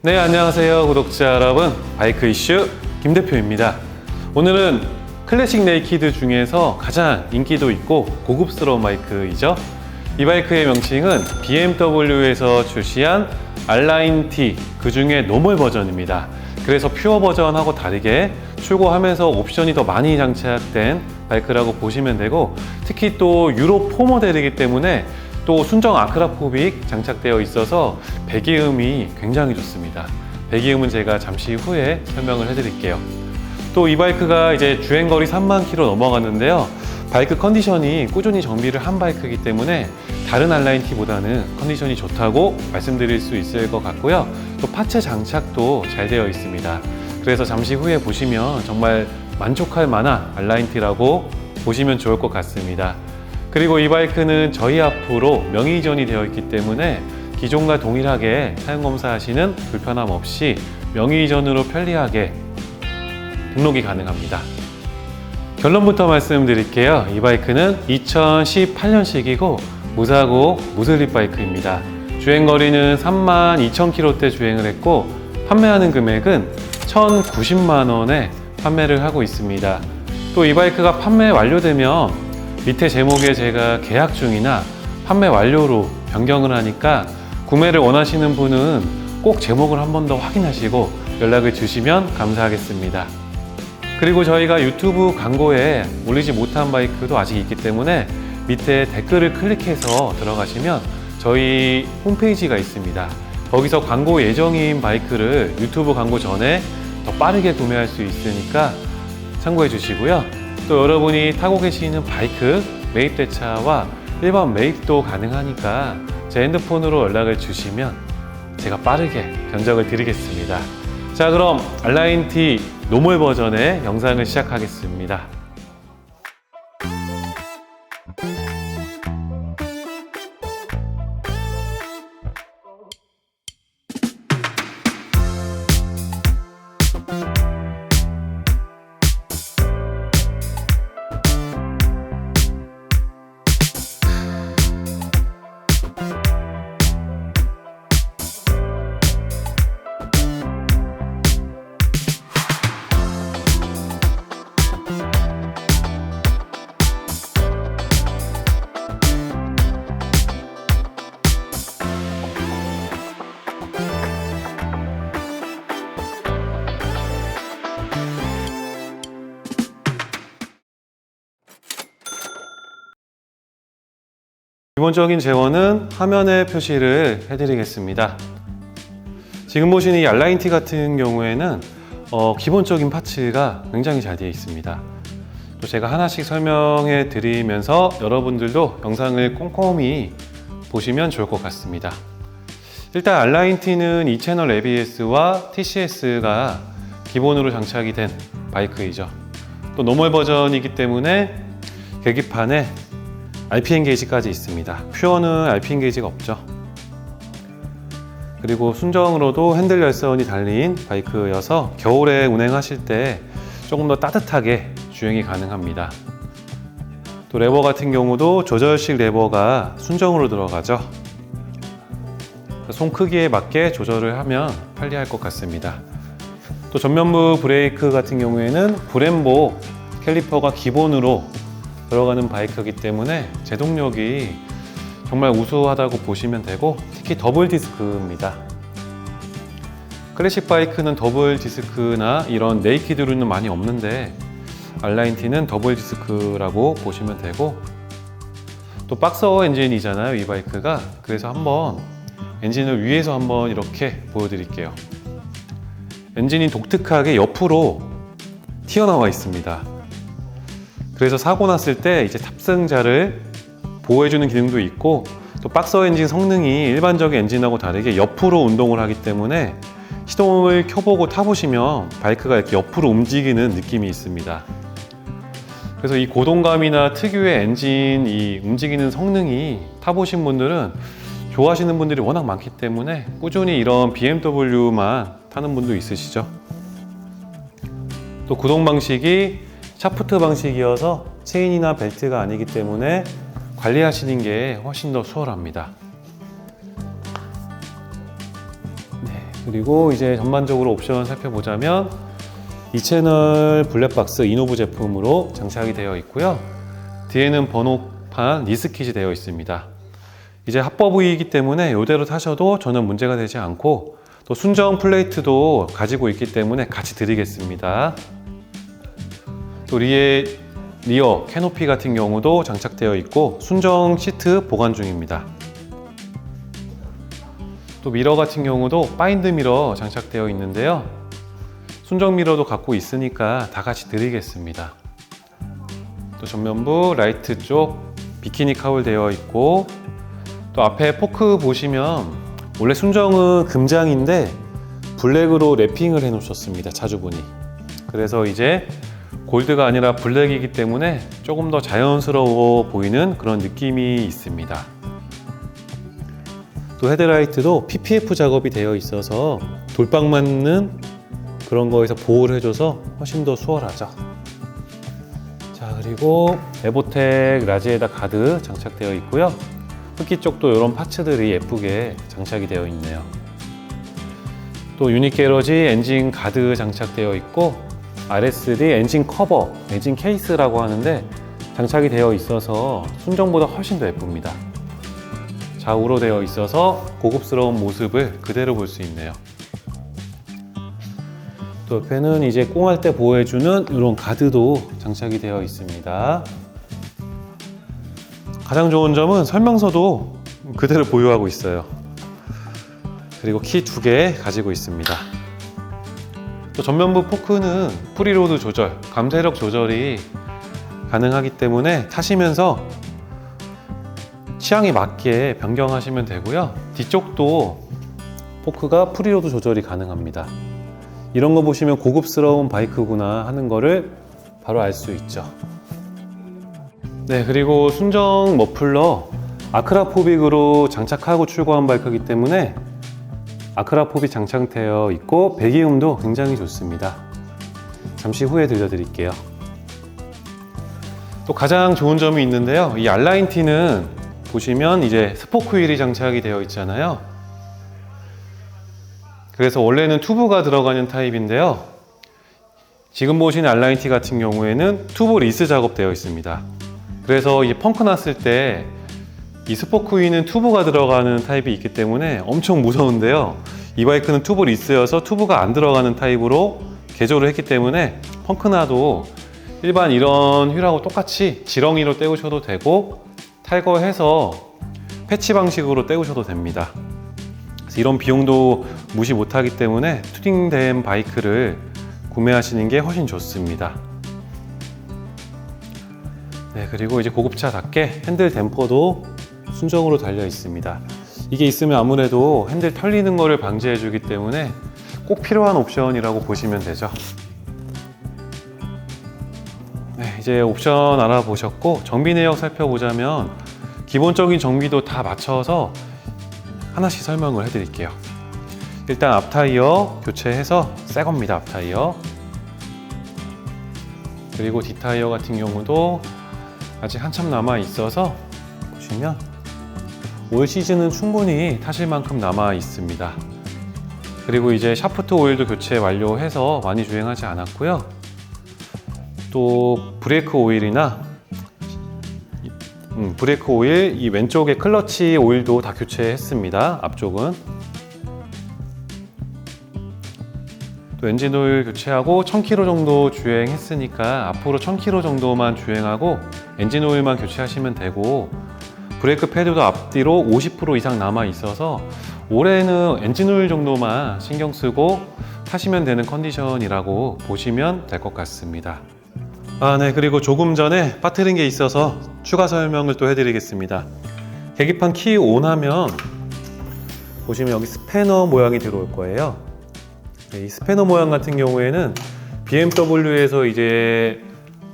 네, 안녕하세요. 구독자 여러분. 바이크 이슈 김 대표입니다. 오늘은 클래식 네이키드 중에서 가장 인기도 있고 고급스러운 바이크이죠. 이 바이크의 명칭은 BMW에서 출시한 알라인 T, 그 중에 노멀 버전입니다. 그래서 퓨어 버전하고 다르게 출고하면서 옵션이 더 많이 장착된 바이크라고 보시면 되고 특히 또 유로 4 모델이기 때문에 또 순정 아크라포빅 장착되어 있어서 배기음이 굉장히 좋습니다. 배기음은 제가 잠시 후에 설명을 해드릴게요. 또 이 바이크가 이제 주행거리 3만 킬로 넘어갔는데요. 바이크 컨디션이 꾸준히 정비를 한 바이크이기 때문에 다른 알라인 T보다는 컨디션이 좋다고 말씀드릴 수 있을 것 같고요. 또 파츠 장착도 잘 되어 있습니다. 그래서 잠시 후에 보시면 정말 만족할 만한 알라인 T라고 보시면 좋을 것 같습니다. 그리고 이 바이크는 저희 앞으로 명의 이전이 되어 있기 때문에 기존과 동일하게 사용 검사하시는 불편함 없이 명의 이전으로 편리하게 등록이 가능합니다. 결론부터 말씀드릴게요. 이 바이크는 2018년식이고 무사고 무슬립 바이크입니다. 주행 거리는 32,000km대 주행을 했고 판매하는 금액은 1,090만 원에 판매를 하고 있습니다. 또 이 바이크가 판매 완료되면 밑에 제목에 제가 계약 중이나 판매 완료로 변경을 하니까 구매를 원하시는 분은 꼭 제목을 한 번 더 확인하시고 연락을 주시면 감사하겠습니다. 그리고 저희가 유튜브 광고에 올리지 못한 바이크도 아직 있기 때문에 밑에 댓글을 클릭해서 들어가시면 저희 홈페이지가 있습니다. 거기서 광고 예정인 바이크를 유튜브 광고 전에 더 빠르게 구매할 수 있으니까 참고해 주시고요. 또 여러분이 타고 계시는 바이크 매입대차와 일반 매입도 가능하니까 제 핸드폰으로 연락을 주시면 제가 빠르게 견적을 드리겠습니다. 자, 그럼 알라인 T 노멀 버전의 영상을 시작하겠습니다. 기본적인 재원은 화면에 표시를 해드리겠습니다. 지금 보시는 이 알라인 T 같은 경우에는 어, 기본적인 파츠가 굉장히 잘 되어 있습니다. 또 제가 하나씩 설명해 드리면서 여러분들도 영상을 꼼꼼히 보시면 좋을 것 같습니다. 일단 알라인 T는 2채널 ABS와 TCS가 기본으로 장착이 된 바이크이죠. 또 노멀 버전이기 때문에 계기판에 RPM 게이지까지 있습니다. 퓨어는 RPM 게이지가 없죠. 그리고 순정으로도 핸들 열선이 달린 바이크여서 겨울에 운행하실 때 조금 더 따뜻하게 주행이 가능합니다. 또 레버 같은 경우도 조절식 레버가 순정으로 들어가죠. 손 크기에 맞게 조절을 하면 편리할 것 같습니다. 또 전면부 브레이크 같은 경우에는 브렘보 캘리퍼가 기본으로 들어가는 바이크이기 때문에 제동력이 정말 우수하다고 보시면 되고 특히 더블 디스크입니다. 클래식 바이크는 더블 디스크나 이런 네이키드로는 많이 없는데 알라인티는 더블 디스크라고 보시면 되고 또 박서 엔진이잖아요 이 바이크가. 그래서 한번 엔진을 위에서 한번 이렇게 보여드릴게요. 엔진이 독특하게 옆으로 튀어나와 있습니다 그래서 사고 났을 때 이제 탑승자를 보호해주는 기능도 있고 또 박서 엔진 성능이 일반적인 엔진하고 다르게 옆으로 운동을 하기 때문에 시동을 켜보고 타보시면 바이크가 이렇게 옆으로 움직이는 느낌이 있습니다. 그래서 이 고동감이나 특유의 엔진 이 움직이는 성능이 타보신 분들은 좋아하시는 분들이 워낙 많기 때문에 꾸준히 이런 BMW만 타는 분도 있으시죠. 또 구동 방식이 샤프트 방식이어서 체인이나 벨트가 아니기 때문에 관리하시는 게 훨씬 더 수월합니다. 네, 그리고 이제 전반적으로 옵션 살펴보자면 이 채널 블랙박스 이노브 제품으로 장착이 되어 있고요. 뒤에는 번호판 리스킷이 되어 있습니다. 이제 합법이기 때문에 이대로 타셔도 전혀 문제가 되지 않고 또 순정 플레이트도 가지고 있기 때문에 같이 드리겠습니다. 또 리에 리어 캐노피 같은 경우도 장착되어 있고 순정 시트 보관 중입니다. 또 미러 같은 경우도 바인드 미러 장착되어 있는데요. 순정 미러도 갖고 있으니까 다 같이 드리겠습니다. 또 전면부 라이트 쪽 비키니 카울 되어 있고 또 앞에 포크 보시면 원래 순정은 금장인데 블랙으로 랩핑을 해 놓으셨습니다. 자주 보니. 그래서 이제 골드가 아니라 블랙이기 때문에 조금 더 자연스러워 보이는 그런 느낌이 있습니다. 또 헤드라이트도 PPF 작업이 되어 있어서 돌빵 맞는 그런 거에서 보호를 해줘서 훨씬 더 수월하죠. 자 그리고 에보텍 라지에다 가드 장착되어 있고요. 흡기 쪽도 이런 파츠들이 예쁘게 장착이 되어 있네요. 또 유닛 게러지 엔진 가드 장착되어 있고 RS3 엔진 커버, 엔진 케이스라고 하는데 장착이 되어 있어서 순정보다 훨씬 더 예쁩니다. 좌우로 되어 있어서 고급스러운 모습을 그대로 볼 수 있네요. 또 옆에는 이제 꽁할 때 보호해주는 이런 가드도 장착이 되어 있습니다. 가장 좋은 점은 설명서도 그대로 보유하고 있어요. 그리고 키 두 개 가지고 있습니다. 또 전면부 포크는 프리로드 조절, 감쇄력 조절이 가능하기 때문에 타시면서 취향에 맞게 변경하시면 되고요. 뒤쪽도 포크가 프리로드 조절이 가능합니다. 이런 거 보시면 고급스러운 바이크구나 하는 거를 바로 알 수 있죠. 네, 그리고 순정 머플러 아크라포빅으로 장착하고 출고한 바이크이기 때문에 아크라포빅 장착되어 있고 배기음도 굉장히 좋습니다. 잠시 후에 들려드릴게요. 또 가장 좋은 점이 있는데요. 이 알라인티는 보시면 이제 스포크 휠이 장착이 되어 있잖아요. 그래서 원래는 튜브가 들어가는 타입인데요. 지금 보시는 알라인티 같은 경우에는 튜브 리스 작업되어 있습니다. 그래서 이 펑크 났을 때 이 스포크 휠은 튜브가 들어가는 타입이 있기 때문에 엄청 무서운데요. 이 바이크는 튜브 리스여서 튜브가 안 들어가는 타입으로 개조를 했기 때문에 펑크 나도 일반 이런 휠하고 똑같이 지렁이로 때우셔도 되고 탈거해서 패치 방식으로 때우셔도 됩니다. 이런 비용도 무시 못하기 때문에 튜닝된 바이크를 구매하시는 게 훨씬 좋습니다. 네, 그리고 이제 고급차답게 핸들 댐퍼도 순정으로 달려 있습니다. 이게 있으면 아무래도 핸들 털리는 것을 방지해 주기 때문에 꼭 필요한 옵션이라고 보시면 되죠. 네, 이제 옵션 알아보셨고 정비 내역 살펴보자면 기본적인 정비도 다 맞춰서 하나씩 설명을 해드릴게요. 일단 앞 타이어 교체해서 새 겁니다. 앞 타이어. 그리고 뒷 타이어 같은 경우도 아직 한참 남아 있어서 보시면 올 시즌은 충분히 타실 만큼 남아 있습니다. 그리고 이제 샤프트 오일도 교체 완료해서 많이 주행하지 않았고요. 또 브레이크 오일이나 음, 브레이크 오일, 이 왼쪽에 클러치 오일도 다 교체했습니다. 앞쪽은. 또 엔진 오일 교체하고 1000km 정도 주행했으니까 앞으로 1000km 정도만 주행하고 엔진 오일만 교체하시면 되고 브레이크 패드도 앞뒤로 50% 이상 남아 있어서 올해는 엔진 오일 정도만 신경 쓰고 타시면 되는 컨디션이라고 보시면 될 것 같습니다. 아, 네. 그리고 조금 전에 빠뜨린 게 있어서 추가 설명을 또 해드리겠습니다. 계기판 키 온 하면 보시면 여기 스패너 모양이 들어올 거예요. 네, 이 스패너 모양 같은 경우에는 BMW에서 이제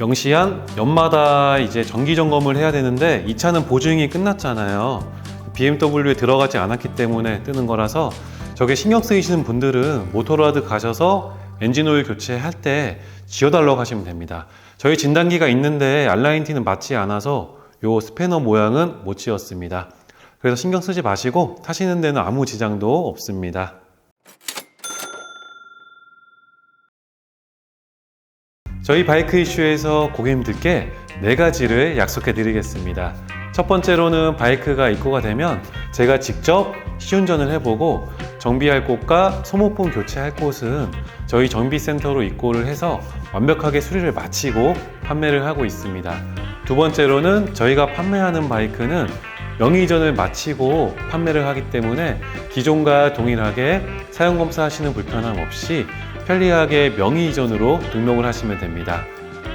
명시한 연마다 이제 정기 점검을 해야 되는데 이 차는 보증이 끝났잖아요. BMW에 들어가지 않았기 때문에 뜨는 거라서 저게 신경 쓰이시는 분들은 모토라드 가셔서 엔진 오일 교체할 때 지어달라고 하시면 됩니다. 저희 진단기가 있는데 알라인티는 맞지 않아서 요 스패너 모양은 못 지었습니다. 그래서 신경 쓰지 마시고 타시는 데는 아무 지장도 없습니다. 저희 바이크 이슈에서 고객님들께 네 가지를 약속해 드리겠습니다. 첫 번째로는 바이크가 입고가 되면 제가 직접 시운전을 해보고 정비할 곳과 소모품 교체할 곳은 저희 정비센터로 입고를 해서 완벽하게 수리를 마치고 판매를 하고 있습니다. 두 번째로는 저희가 판매하는 바이크는 명의 이전을 마치고 판매를 하기 때문에 기존과 동일하게 사용 검사 하시는 불편함 없이 편리하게 명의 이전으로 등록을 하시면 됩니다.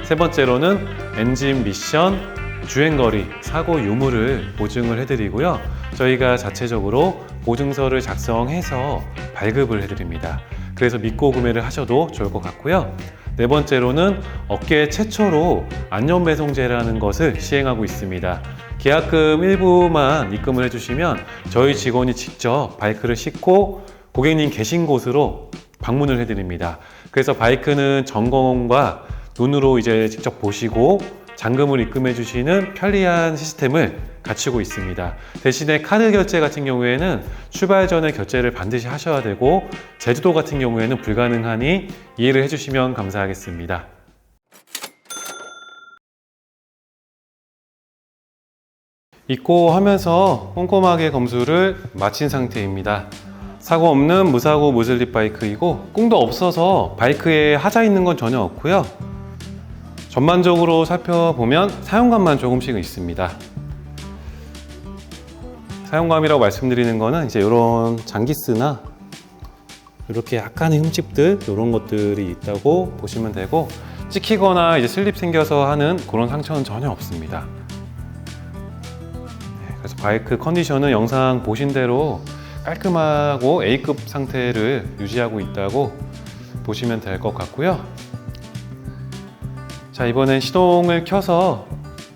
세 번째로는 엔진 미션, 주행거리, 사고 유무를 보증을 해드리고요. 저희가 자체적으로 보증서를 작성해서 발급을 해드립니다. 그래서 믿고 구매를 하셔도 좋을 것 같고요. 네 번째로는 업계 최초로 안전배송제라는 것을 시행하고 있습니다. 계약금 일부만 입금을 해주시면 저희 직원이 직접 바이크를 싣고 고객님 계신 곳으로 방문을 해드립니다. 그래서 바이크는 점검과 눈으로 이제 직접 보시고 잔금을 입금해 주시는 편리한 시스템을 갖추고 있습니다. 대신에 카드 결제 같은 경우에는 출발 전에 결제를 반드시 하셔야 되고 제주도 같은 경우에는 불가능하니 이해를 해주시면 감사하겠습니다. 입고 하면서 꼼꼼하게 검수를 마친 상태입니다. 사고 없는 무사고 무슬립 바이크이고 꿍도 없어서 바이크에 하자 있는 건 전혀 없고요. 전반적으로 살펴보면 사용감만 조금씩 있습니다. 사용감이라고 말씀드리는 거는 이제 이런 장기스나 이렇게 약간의 흠집들 이런 것들이 있다고 보시면 되고 찍히거나 이제 슬립 생겨서 하는 그런 상처는 전혀 없습니다. 네, 그래서 바이크 컨디션은 영상 보신 대로 깔끔하고 A급 상태를 유지하고 있다고 보시면 될 것 같고요. 자 이번엔 시동을 켜서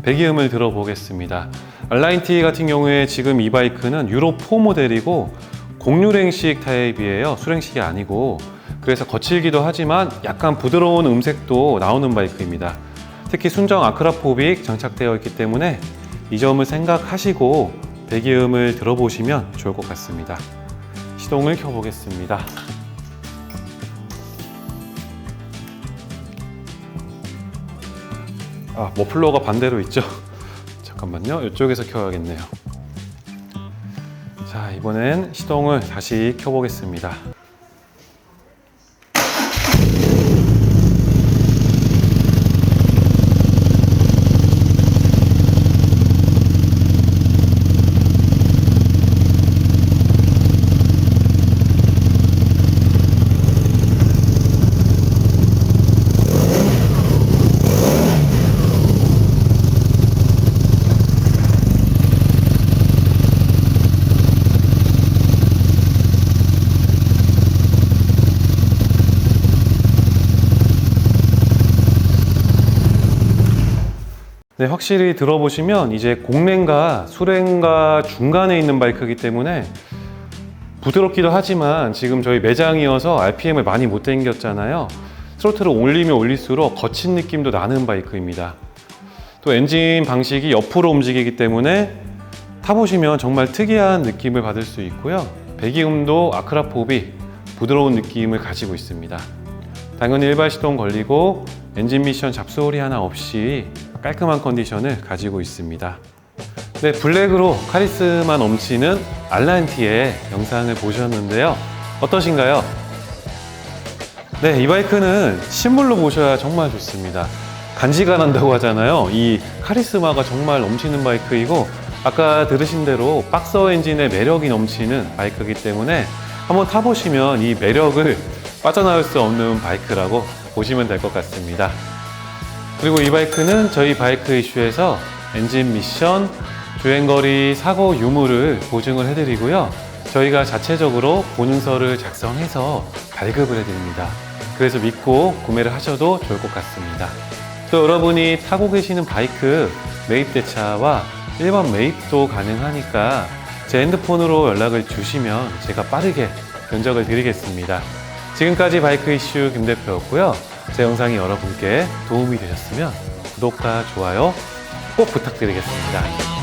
배기음을 들어보겠습니다. 알라인티 같은 경우에 지금 이 바이크는 유로 4 모델이고 공유랭식 타입이에요. 수랭식이 아니고 그래서 거칠기도 하지만 약간 부드러운 음색도 나오는 바이크입니다. 특히 순정 아크라포빅 장착되어 있기 때문에 이 점을 생각하시고 배기음을 들어보시면 좋을 것 같습니다. 시동을 켜보겠습니다. 아, 머플러가 반대로 있죠? 잠깐만요. 이쪽에서 켜야겠네요. 자, 이번엔 시동을 다시 켜보겠습니다. 네, 확실히 들어보시면 이제 공랭과 수랭과 중간에 있는 바이크이기 때문에 부드럽기도 하지만 지금 저희 매장이어서 RPM을 많이 못 당겼잖아요. 트로트를 올리면 올릴수록 거친 느낌도 나는 바이크입니다. 또 엔진 방식이 옆으로 움직이기 때문에 타보시면 정말 특이한 느낌을 받을 수 있고요. 배기음도 아크라포비 부드러운 느낌을 가지고 있습니다. 당연히 일발 시동 걸리고 엔진 미션 잡소리 하나 없이 깔끔한 컨디션을 가지고 있습니다. 네, 블랙으로 카리스마 넘치는 알란티의 영상을 보셨는데요. 어떠신가요? 네, 이 바이크는 실물로 보셔야 정말 좋습니다. 간지가 난다고 하잖아요. 이 카리스마가 정말 넘치는 바이크이고 아까 들으신 대로 박서 엔진의 매력이 넘치는 바이크이기 때문에 한번 타보시면 이 매력을 빠져나올 수 없는 바이크라고 보시면 될 것 같습니다. 그리고 이 바이크는 저희 바이크 이슈에서 엔진 미션, 주행거리, 사고 유무를 보증을 해드리고요. 저희가 자체적으로 보증서를 작성해서 발급을 해드립니다. 그래서 믿고 구매를 하셔도 좋을 것 같습니다. 또 여러분이 타고 계시는 바이크 매입 대차와 일반 매입도 가능하니까 제 핸드폰으로 연락을 주시면 제가 빠르게 견적을 드리겠습니다. 지금까지 바이크 이슈 김 대표였고요. 제 영상이 여러분께 도움이 되셨으면 구독과 좋아요 꼭 부탁드리겠습니다.